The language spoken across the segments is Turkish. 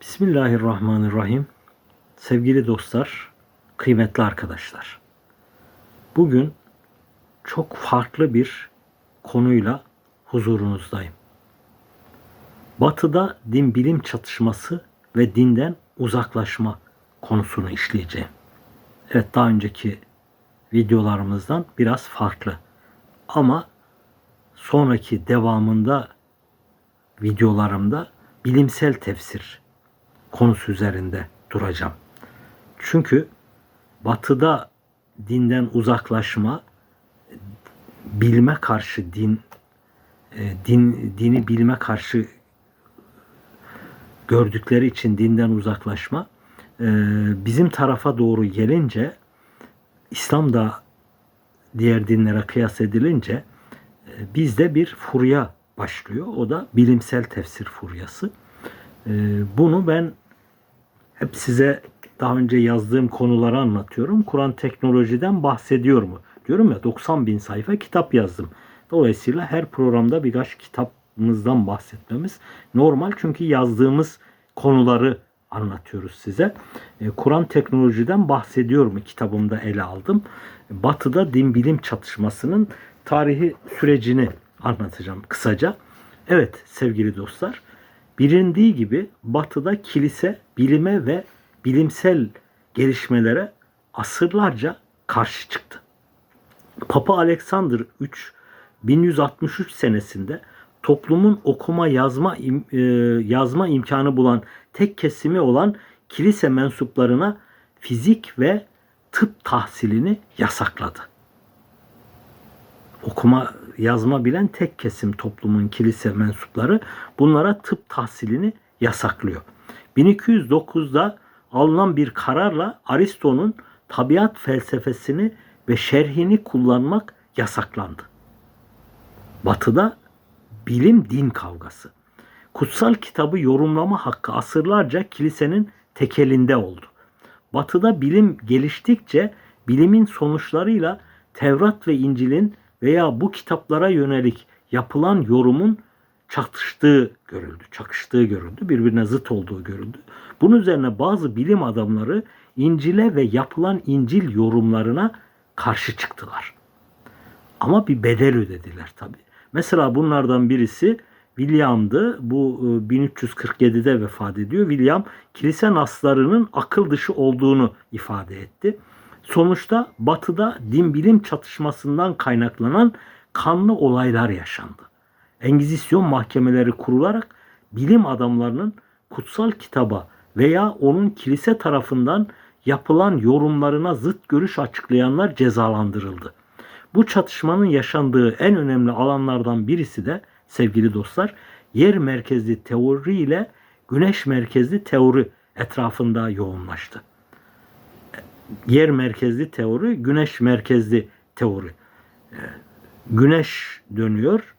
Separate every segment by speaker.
Speaker 1: Bismillahirrahmanirrahim. Sevgili dostlar, kıymetli arkadaşlar. Bugün çok farklı bir konuyla huzurunuzdayım. Batı'da din bilim çatışması ve dinden uzaklaşma konusunu işleyeceğim. Evet daha önceki videolarımızdan biraz farklı. Ama sonraki devamında videolarımda bilimsel tefsir konusu üzerinde duracağım. Çünkü batıda dinden uzaklaşma bilme karşı din e, din dini bilme karşı gördükleri için dinden uzaklaşma e, bizim tarafa doğru gelince İslam da diğer dinlere kıyas edilince e, bizde bir furya başlıyor. O da bilimsel tefsir furyası. E, bunu ben hep size daha önce yazdığım konuları anlatıyorum. Kur'an teknolojiden bahsediyor mu? Diyorum ya 90 bin sayfa kitap yazdım. Dolayısıyla her programda birkaç kitabımızdan bahsetmemiz normal. Çünkü yazdığımız konuları anlatıyoruz size. E, Kur'an teknolojiden bahsediyor mu kitabımda ele aldım. Batı'da din bilim çatışmasının tarihi sürecini anlatacağım kısaca. Evet sevgili dostlar, bilindiği gibi Batı'da kilise bilime ve bilimsel gelişmelere asırlarca karşı çıktı. Papa Alexander III 1163 senesinde toplumun okuma yazma e, yazma imkanı bulan tek kesimi olan kilise mensuplarına fizik ve tıp tahsilini yasakladı. Okuma yazma bilen tek kesim toplumun kilise mensupları bunlara tıp tahsilini yasaklıyor. 1209'da alınan bir kararla Aristo'nun tabiat felsefesini ve şerhini kullanmak yasaklandı. Batı'da bilim din kavgası. Kutsal kitabı yorumlama hakkı asırlarca kilisenin tekelinde oldu. Batı'da bilim geliştikçe bilimin sonuçlarıyla Tevrat ve İncil'in veya bu kitaplara yönelik yapılan yorumun çatıştığı görüldü, çakıştığı görüldü, birbirine zıt olduğu görüldü. Bunun üzerine bazı bilim adamları İncil'e ve yapılan İncil yorumlarına karşı çıktılar. Ama bir bedel ödediler tabi. Mesela bunlardan birisi William'dı. Bu 1347'de vefat ediyor. William kilise naslarının akıl dışı olduğunu ifade etti. Sonuçta batıda din bilim çatışmasından kaynaklanan kanlı olaylar yaşandı. Engizisyon mahkemeleri kurularak bilim adamlarının kutsal kitaba veya onun kilise tarafından yapılan yorumlarına zıt görüş açıklayanlar cezalandırıldı. Bu çatışmanın yaşandığı en önemli alanlardan birisi de sevgili dostlar yer merkezli teori ile güneş merkezli teori etrafında yoğunlaştı. Yer merkezli teori, güneş merkezli teori. Güneş dönüyor,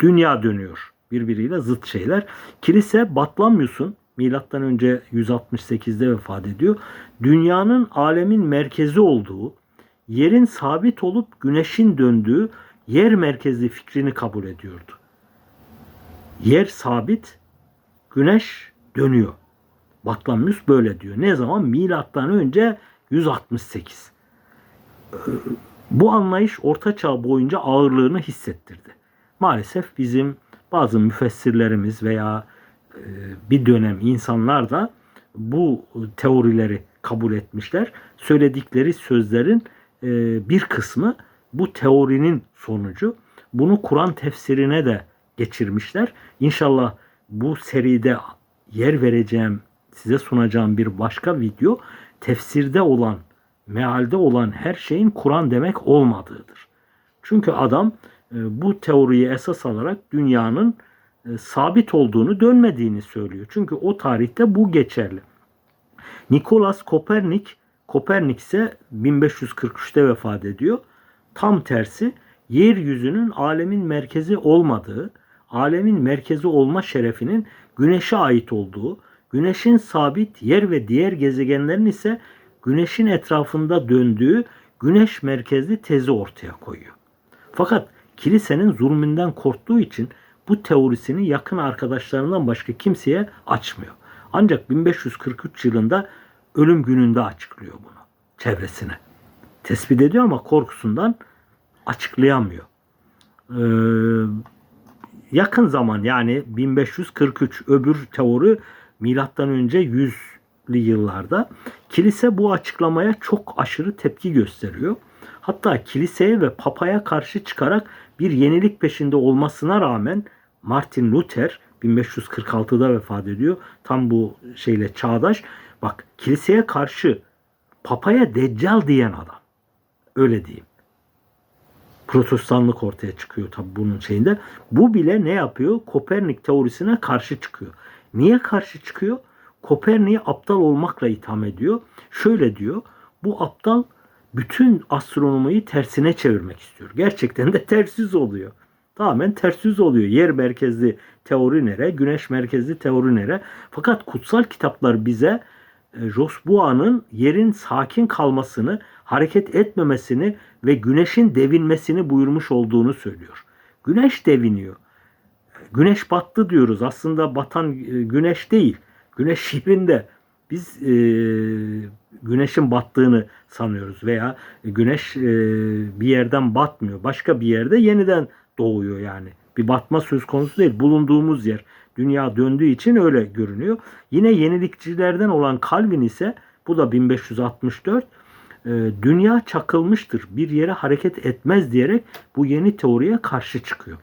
Speaker 1: dünya dönüyor. Birbiriyle zıt şeyler. Kilise Batlamyus'un milattan önce 168'de vefat ediyor. Dünyanın alemin merkezi olduğu, yerin sabit olup güneşin döndüğü yer merkezli fikrini kabul ediyordu. Yer sabit, güneş dönüyor. Batlamyus böyle diyor. Ne zaman? Milattan önce 168. Bu anlayış Orta Çağ boyunca ağırlığını hissettirdi. Maalesef bizim bazı müfessirlerimiz veya e, bir dönem insanlar da bu teorileri kabul etmişler. Söyledikleri sözlerin e, bir kısmı bu teorinin sonucu. Bunu Kur'an tefsirine de geçirmişler. İnşallah bu seride yer vereceğim, size sunacağım bir başka video tefsirde olan, mealde olan her şeyin Kur'an demek olmadığıdır. Çünkü adam e, bu teoriyi esas alarak dünyanın e, sabit olduğunu, dönmediğini söylüyor. Çünkü o tarihte bu geçerli. Nikolas Kopernik, Kopernik ise 1543'te vefat ediyor. Tam tersi yeryüzünün alemin merkezi olmadığı, alemin merkezi olma şerefinin güneşe ait olduğu, güneşin sabit yer ve diğer gezegenlerin ise güneşin etrafında döndüğü güneş merkezli tezi ortaya koyuyor. Fakat kilisenin zulmünden korktuğu için bu teorisini yakın arkadaşlarından başka kimseye açmıyor. Ancak 1543 yılında ölüm gününde açıklıyor bunu çevresine. Tespit ediyor ama korkusundan açıklayamıyor. Ee, yakın zaman yani 1543 öbür teori milattan önce 100'lü yıllarda kilise bu açıklamaya çok aşırı tepki gösteriyor. Hatta kiliseye ve papaya karşı çıkarak bir yenilik peşinde olmasına rağmen Martin Luther 1546'da vefat ediyor. Tam bu şeyle çağdaş. Bak kiliseye karşı papaya deccal diyen adam. Öyle diyeyim. Protestanlık ortaya çıkıyor tabi bunun şeyinde. Bu bile ne yapıyor? Kopernik teorisine karşı çıkıyor. Niye karşı çıkıyor? Kopernik'i aptal olmakla itham ediyor. Şöyle diyor. Bu aptal bütün astronomiyi tersine çevirmek istiyor. Gerçekten de ters yüz oluyor. Tamamen ters yüz oluyor. Yer merkezli teori nere? Güneş merkezli teori nere? Fakat kutsal kitaplar bize e, Josbua'nın yerin sakin kalmasını, hareket etmemesini ve güneşin devinmesini buyurmuş olduğunu söylüyor. Güneş deviniyor. Güneş battı diyoruz. Aslında batan e, güneş değil. Güneş yerinde. Biz e, güneşin battığını sanıyoruz veya güneş e, bir yerden batmıyor. Başka bir yerde yeniden doğuyor yani. Bir batma söz konusu değil. Bulunduğumuz yer dünya döndüğü için öyle görünüyor. Yine yenilikçilerden olan Calvin ise bu da 1564 e, dünya çakılmıştır. Bir yere hareket etmez diyerek bu yeni teoriye karşı çıkıyor.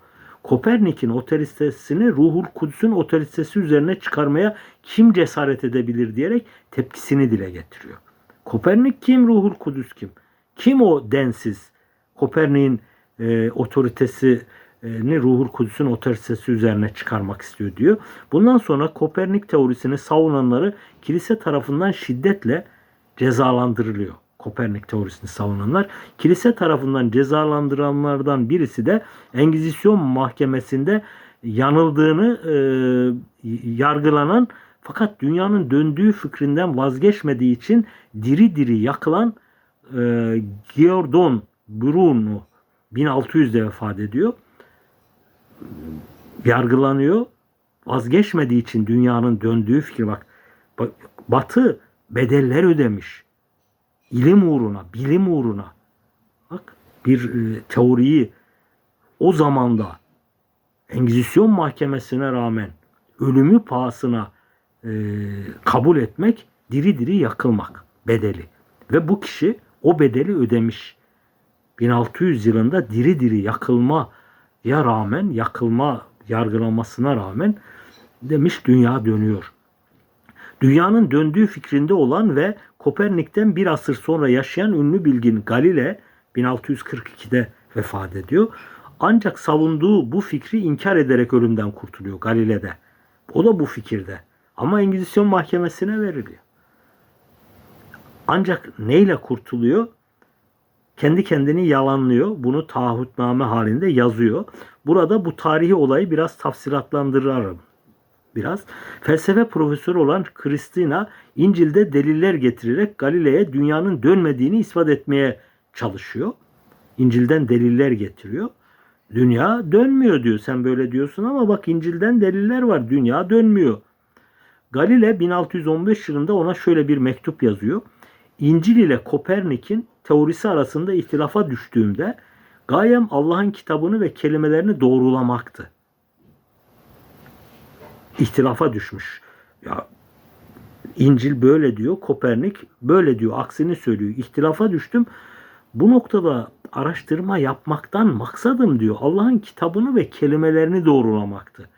Speaker 1: Kopernik'in otoritesini Ruhul Kudüs'ün otoritesi üzerine çıkarmaya kim cesaret edebilir diyerek tepkisini dile getiriyor. Kopernik kim? Ruhul Kudüs kim? Kim o densiz? Kopernik'in e, otoritesini Ruhul Kudüs'ün otoritesi üzerine çıkarmak istiyor diyor. Bundan sonra Kopernik teorisini savunanları kilise tarafından şiddetle cezalandırılıyor. Kopernik teorisini savunanlar. Kilise tarafından cezalandırılanlardan birisi de Engizisyon mahkemesinde yanıldığını e, yargılanan fakat dünyanın döndüğü fikrinden vazgeçmediği için diri diri yakılan e, Giordon Bruno 1600'de vefat ediyor. Yargılanıyor. Vazgeçmediği için dünyanın döndüğü fikir bak. Batı bedeller ödemiş ilim uğruna, bilim uğruna bak bir e, teoriyi o zamanda Engizisyon mahkemesine rağmen ölümü pahasına e, kabul etmek diri diri yakılmak bedeli. Ve bu kişi o bedeli ödemiş. 1600 yılında diri diri yakılmaya rağmen, yakılma yargılamasına rağmen demiş dünya dönüyor. Dünyanın döndüğü fikrinde olan ve Kopernik'ten bir asır sonra yaşayan ünlü bilgin Galile 1642'de vefat ediyor. Ancak savunduğu bu fikri inkar ederek ölümden kurtuluyor Galile'de. O da bu fikirde. Ama Engizisyon mahkemesine veriliyor. Ancak neyle kurtuluyor? Kendi kendini yalanlıyor. Bunu taahhütname halinde yazıyor. Burada bu tarihi olayı biraz tafsilatlandırırım biraz. Felsefe profesörü olan Christina İncil'de deliller getirerek Galile'ye dünyanın dönmediğini ispat etmeye çalışıyor. İncil'den deliller getiriyor. Dünya dönmüyor diyor. Sen böyle diyorsun ama bak İncil'den deliller var. Dünya dönmüyor. Galile 1615 yılında ona şöyle bir mektup yazıyor. İncil ile Kopernik'in teorisi arasında ihtilafa düştüğümde gayem Allah'ın kitabını ve kelimelerini doğrulamaktı ihtilafa düşmüş. Ya İncil böyle diyor, Kopernik böyle diyor, aksini söylüyor. İhtilafa düştüm. Bu noktada araştırma yapmaktan maksadım diyor. Allah'ın kitabını ve kelimelerini doğrulamaktı.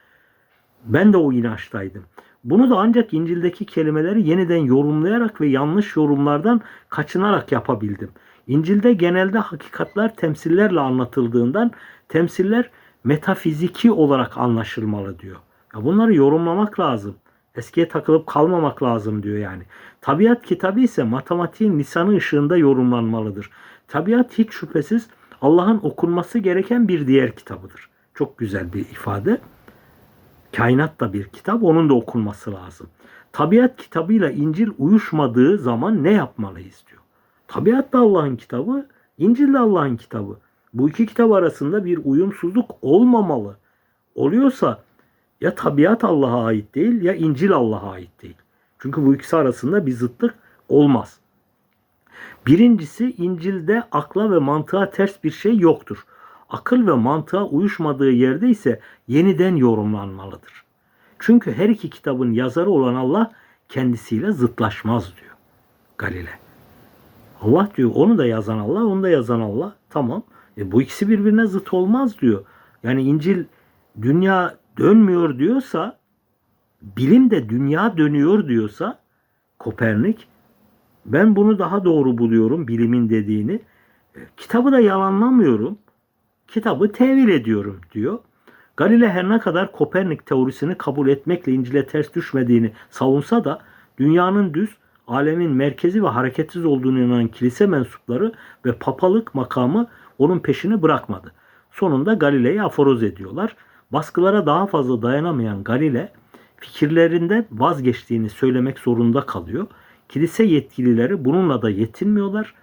Speaker 1: Ben de o inançtaydım. Bunu da ancak İncil'deki kelimeleri yeniden yorumlayarak ve yanlış yorumlardan kaçınarak yapabildim. İncil'de genelde hakikatler temsillerle anlatıldığından temsiller metafiziki olarak anlaşılmalı diyor. Ya bunları yorumlamak lazım. Eskiye takılıp kalmamak lazım diyor yani. Tabiat kitabı ise matematiğin lisanı ışığında yorumlanmalıdır. Tabiat hiç şüphesiz Allah'ın okunması gereken bir diğer kitabıdır. Çok güzel bir ifade. Kainat da bir kitap, onun da okunması lazım. Tabiat kitabıyla İncil uyuşmadığı zaman ne yapmalıyız diyor. Tabiat da Allah'ın kitabı, İncil de Allah'ın kitabı. Bu iki kitap arasında bir uyumsuzluk olmamalı. Oluyorsa ya tabiat Allah'a ait değil ya İncil Allah'a ait değil. Çünkü bu ikisi arasında bir zıtlık olmaz. Birincisi İncil'de akla ve mantığa ters bir şey yoktur. Akıl ve mantığa uyuşmadığı yerde ise yeniden yorumlanmalıdır. Çünkü her iki kitabın yazarı olan Allah kendisiyle zıtlaşmaz diyor Galile. Allah diyor onu da yazan Allah, onu da yazan Allah. Tamam. E bu ikisi birbirine zıt olmaz diyor. Yani İncil dünya dönmüyor diyorsa, bilim de dünya dönüyor diyorsa Kopernik ben bunu daha doğru buluyorum bilimin dediğini. E, kitabı da yalanlamıyorum. Kitabı tevil ediyorum diyor. Galile her ne kadar Kopernik teorisini kabul etmekle İncil'e ters düşmediğini savunsa da dünyanın düz, alemin merkezi ve hareketsiz olduğunu inanan kilise mensupları ve papalık makamı onun peşini bırakmadı. Sonunda Galile'yi aforoz ediyorlar. Baskılara daha fazla dayanamayan Galile fikirlerinden vazgeçtiğini söylemek zorunda kalıyor. Kilise yetkilileri bununla da yetinmiyorlar.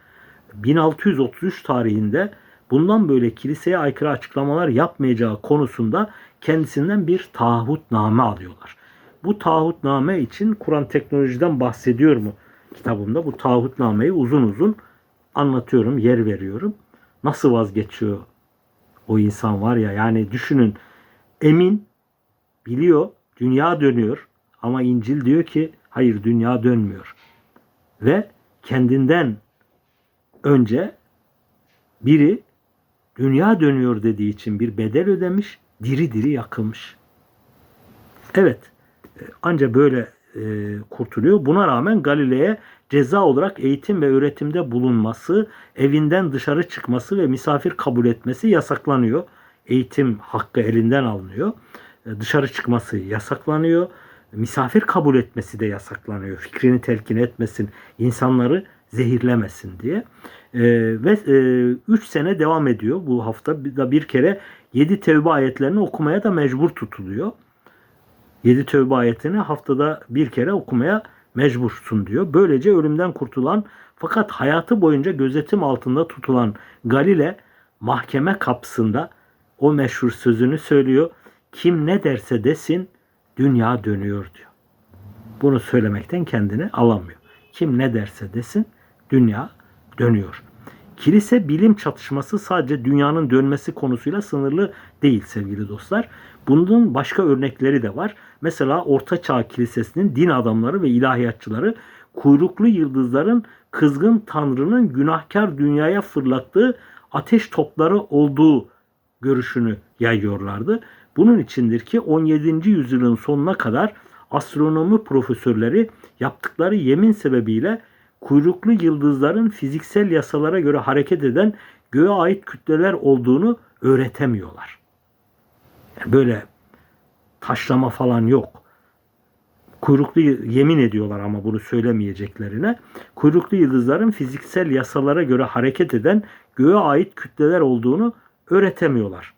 Speaker 1: 1633 tarihinde bundan böyle kiliseye aykırı açıklamalar yapmayacağı konusunda kendisinden bir taahhütname alıyorlar. Bu taahhütname için Kur'an teknolojiden bahsediyor mu kitabımda? Bu taahhütnameyi uzun uzun anlatıyorum, yer veriyorum. Nasıl vazgeçiyor o insan var ya yani düşünün emin biliyor dünya dönüyor ama İncil diyor ki hayır dünya dönmüyor. Ve kendinden önce biri dünya dönüyor dediği için bir bedel ödemiş, diri diri yakılmış. Evet, ancak böyle e, kurtuluyor. Buna rağmen Galile'ye ceza olarak eğitim ve öğretimde bulunması, evinden dışarı çıkması ve misafir kabul etmesi yasaklanıyor. Eğitim hakkı elinden alınıyor. E, dışarı çıkması yasaklanıyor. Misafir kabul etmesi de yasaklanıyor. Fikrini telkin etmesin, insanları zehirlemesin diye. E, ve 3 e, sene devam ediyor. Bu hafta bir, bir kere 7 tevbe ayetlerini okumaya da mecbur tutuluyor. 7 tövbe ayetini haftada bir kere okumaya mecbursun diyor. Böylece ölümden kurtulan fakat hayatı boyunca gözetim altında tutulan Galile mahkeme kapısında o meşhur sözünü söylüyor. Kim ne derse desin dünya dönüyor diyor. Bunu söylemekten kendini alamıyor. Kim ne derse desin dünya dönüyor. Kilise bilim çatışması sadece dünyanın dönmesi konusuyla sınırlı değil sevgili dostlar. Bunun başka örnekleri de var. Mesela Orta Çağ Kilisesi'nin din adamları ve ilahiyatçıları kuyruklu yıldızların kızgın tanrının günahkar dünyaya fırlattığı ateş topları olduğu görüşünü yayıyorlardı. Bunun içindir ki 17. yüzyılın sonuna kadar astronomi profesörleri yaptıkları yemin sebebiyle kuyruklu yıldızların fiziksel yasalara göre hareket eden göğe ait kütleler olduğunu öğretemiyorlar. Yani böyle taşlama falan yok. Kuyruklu yemin ediyorlar ama bunu söylemeyeceklerine. Kuyruklu yıldızların fiziksel yasalara göre hareket eden göğe ait kütleler olduğunu öğretemiyorlar.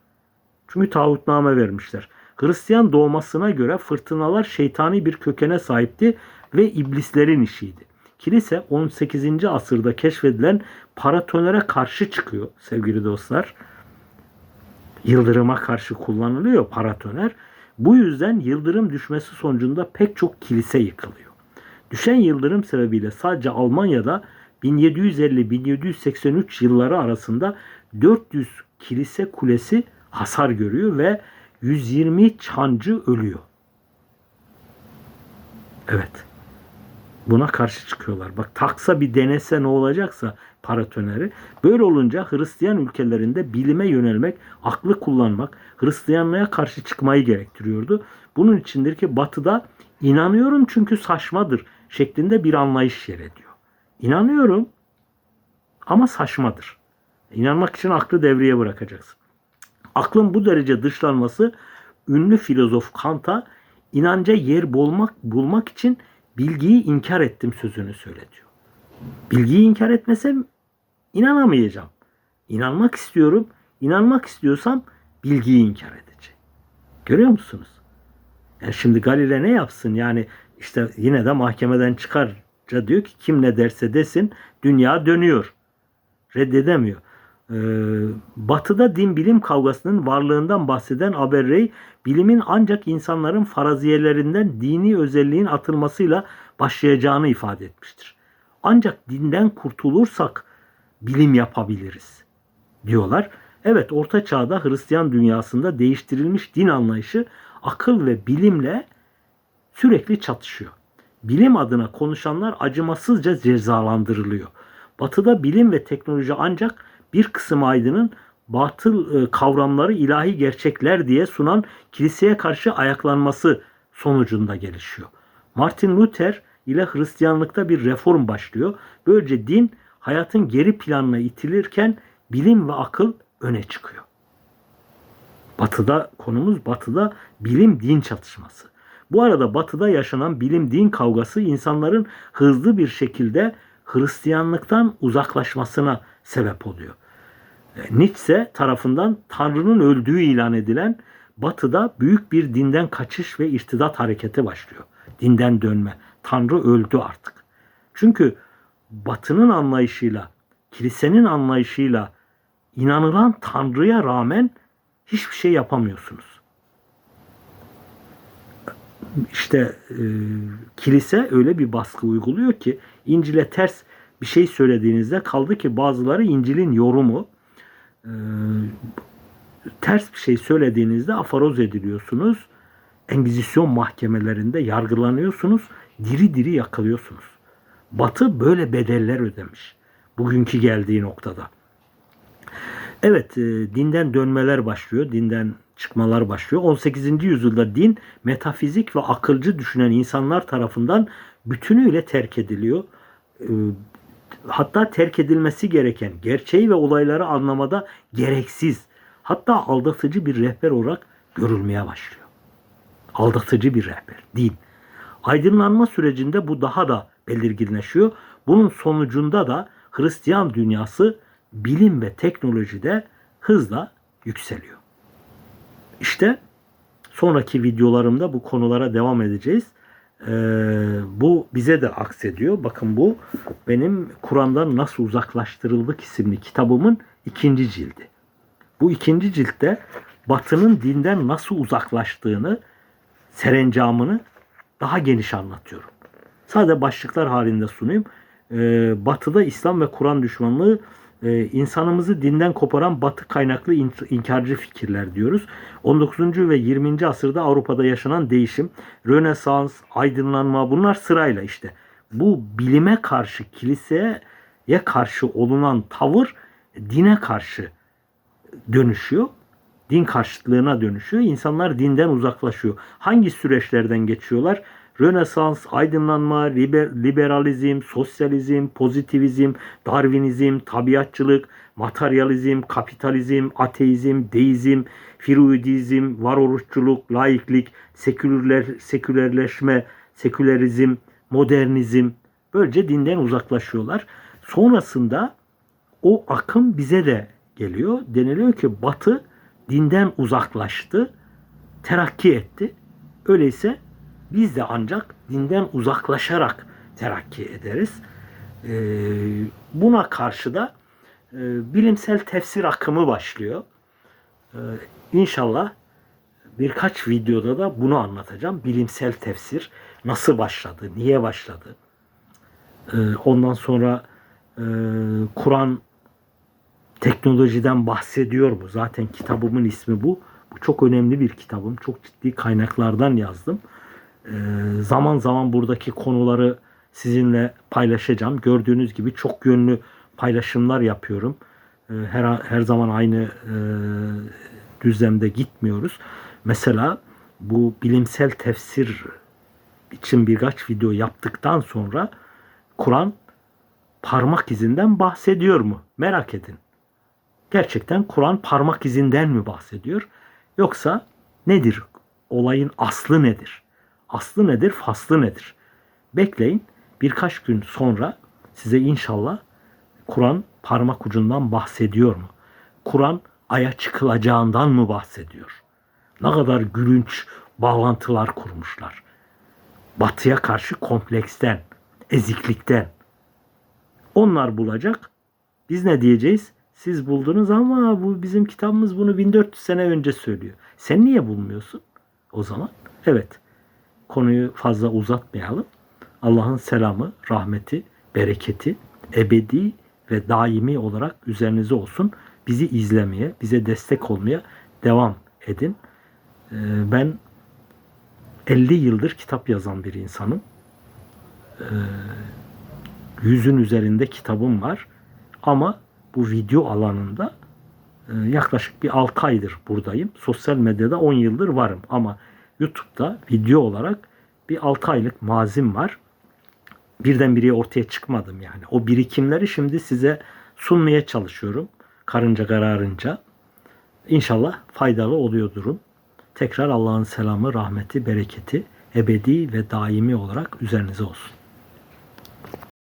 Speaker 1: Çünkü tağutname vermişler. Hristiyan doğmasına göre fırtınalar şeytani bir kökene sahipti ve iblislerin işiydi. Kilise 18. asırda keşfedilen paratonere karşı çıkıyor sevgili dostlar. Yıldırıma karşı kullanılıyor paratoner. Bu yüzden yıldırım düşmesi sonucunda pek çok kilise yıkılıyor. Düşen yıldırım sebebiyle sadece Almanya'da 1750-1783 yılları arasında 400 kilise kulesi hasar görüyor ve 120 çancı ölüyor. Evet. Buna karşı çıkıyorlar. Bak taksa bir denese ne olacaksa paratoneri. Böyle olunca Hristiyan ülkelerinde bilime yönelmek, aklı kullanmak, Hristiyanlığa karşı çıkmayı gerektiriyordu. Bunun içindir ki batıda inanıyorum çünkü saçmadır şeklinde bir anlayış yer ediyor. İnanıyorum ama saçmadır. İnanmak için aklı devreye bırakacaksın. Aklın bu derece dışlanması ünlü filozof Kant'a inanca yer bulmak, bulmak için bilgiyi inkar ettim sözünü söyletiyor. Bilgiyi inkar etmesem inanamayacağım. İnanmak istiyorum. İnanmak istiyorsam bilgiyi inkar edeceğim. Görüyor musunuz? Yani şimdi Galile ne yapsın? Yani işte yine de mahkemeden çıkarca diyor ki kim ne derse desin dünya dönüyor. Reddedemiyor. Ee, batı'da din bilim kavgasının varlığından bahseden Aberrey, bilimin ancak insanların faraziyelerinden dini özelliğin atılmasıyla başlayacağını ifade etmiştir. Ancak dinden kurtulursak bilim yapabiliriz diyorlar. Evet Orta Çağ'da Hristiyan dünyasında değiştirilmiş din anlayışı akıl ve bilimle sürekli çatışıyor. Bilim adına konuşanlar acımasızca cezalandırılıyor. Batı'da bilim ve teknoloji ancak bir kısım aydının batıl e, kavramları ilahi gerçekler diye sunan kiliseye karşı ayaklanması sonucunda gelişiyor. Martin Luther ile Hristiyanlıkta bir reform başlıyor. Böylece din hayatın geri planına itilirken bilim ve akıl öne çıkıyor. Batı'da konumuz Batı'da bilim din çatışması. Bu arada Batı'da yaşanan bilim din kavgası insanların hızlı bir şekilde Hristiyanlıktan uzaklaşmasına sebep oluyor. E, Nietzsche tarafından Tanrı'nın öldüğü ilan edilen Batı'da büyük bir dinden kaçış ve irtidat hareketi başlıyor. Dinden dönme. Tanrı öldü artık. Çünkü Batı'nın anlayışıyla, kilisenin anlayışıyla inanılan Tanrı'ya rağmen hiçbir şey yapamıyorsunuz. İşte e, kilise öyle bir baskı uyguluyor ki İncil'e ters bir şey söylediğinizde kaldı ki bazıları İncil'in yorumu e, ters bir şey söylediğinizde afaroz ediliyorsunuz. Engizisyon mahkemelerinde yargılanıyorsunuz. Diri diri yakılıyorsunuz. Batı böyle bedeller ödemiş. Bugünkü geldiği noktada. Evet, e, dinden dönmeler başlıyor, dinden çıkmalar başlıyor. 18. yüzyılda din metafizik ve akılcı düşünen insanlar tarafından bütünüyle terk ediliyor. Hatta terk edilmesi gereken gerçeği ve olayları anlamada gereksiz, hatta aldatıcı bir rehber olarak görülmeye başlıyor. Aldatıcı bir rehber, din. Aydınlanma sürecinde bu daha da belirginleşiyor. Bunun sonucunda da Hristiyan dünyası bilim ve teknolojide hızla yükseliyor. İşte sonraki videolarımda bu konulara devam edeceğiz. Ee, bu bize de aksediyor. Bakın bu benim Kur'an'dan Nasıl Uzaklaştırıldık isimli kitabımın ikinci cildi. Bu ikinci ciltte Batı'nın dinden nasıl uzaklaştığını, serencamını daha geniş anlatıyorum. Sadece başlıklar halinde sunayım. Ee, batı'da İslam ve Kur'an düşmanlığı e, insanımızı dinden koparan batı kaynaklı inkarcı fikirler diyoruz. 19. ve 20. asırda Avrupa'da yaşanan değişim, Rönesans, aydınlanma bunlar sırayla işte. Bu bilime karşı, kiliseye karşı olunan tavır dine karşı dönüşüyor. Din karşıtlığına dönüşüyor. İnsanlar dinden uzaklaşıyor. Hangi süreçlerden geçiyorlar? Rönesans, aydınlanma, liber, liberalizm, sosyalizm, pozitivizm, darwinizm, tabiatçılık, materyalizm, kapitalizm, ateizm, deizm, firuidizm, varoluşçuluk, laiklik, seküler, sekülerleşme, sekülerizm, modernizm böylece dinden uzaklaşıyorlar. Sonrasında o akım bize de geliyor. Deniliyor ki Batı dinden uzaklaştı, terakki etti. Öyleyse biz de ancak dinden uzaklaşarak terakki ederiz. Ee, buna karşı da e, bilimsel tefsir akımı başlıyor. Ee, inşallah birkaç videoda da bunu anlatacağım. Bilimsel tefsir nasıl başladı, niye başladı? Ee, ondan sonra e, Kur'an teknolojiden bahsediyor mu? Zaten kitabımın ismi bu. Bu çok önemli bir kitabım. Çok ciddi kaynaklardan yazdım. Ee, zaman zaman buradaki konuları sizinle paylaşacağım. Gördüğünüz gibi çok yönlü paylaşımlar yapıyorum. Ee, her her zaman aynı e, düzlemde gitmiyoruz. Mesela bu bilimsel tefsir için birkaç video yaptıktan sonra Kur'an parmak izinden bahsediyor mu? Merak edin. Gerçekten Kur'an parmak izinden mi bahsediyor? Yoksa nedir? Olayın aslı nedir? Aslı nedir, faslı nedir? Bekleyin. Birkaç gün sonra size inşallah Kur'an parmak ucundan bahsediyor mu? Kur'an aya çıkılacağından mı bahsediyor? Ne kadar gülünç bağlantılar kurmuşlar. Batıya karşı kompleksten, eziklikten. Onlar bulacak. Biz ne diyeceğiz? siz buldunuz ama bu bizim kitabımız bunu 1400 sene önce söylüyor. Sen niye bulmuyorsun o zaman? Evet. Konuyu fazla uzatmayalım. Allah'ın selamı, rahmeti, bereketi ebedi ve daimi olarak üzerinize olsun. Bizi izlemeye, bize destek olmaya devam edin. Ee, Ben 50 yıldır kitap yazan bir insanım. Ee, Yüzün üzerinde kitabım var. Ama bu video alanında e, yaklaşık bir 6 aydır buradayım. Sosyal medyada 10 yıldır varım. Ama YouTube'da video olarak bir 6 aylık mazim var. Birdenbire ortaya çıkmadım yani. O birikimleri şimdi size sunmaya çalışıyorum. Karınca kararınca. İnşallah faydalı oluyordurum. Tekrar Allah'ın selamı, rahmeti, bereketi ebedi ve daimi olarak üzerinize olsun.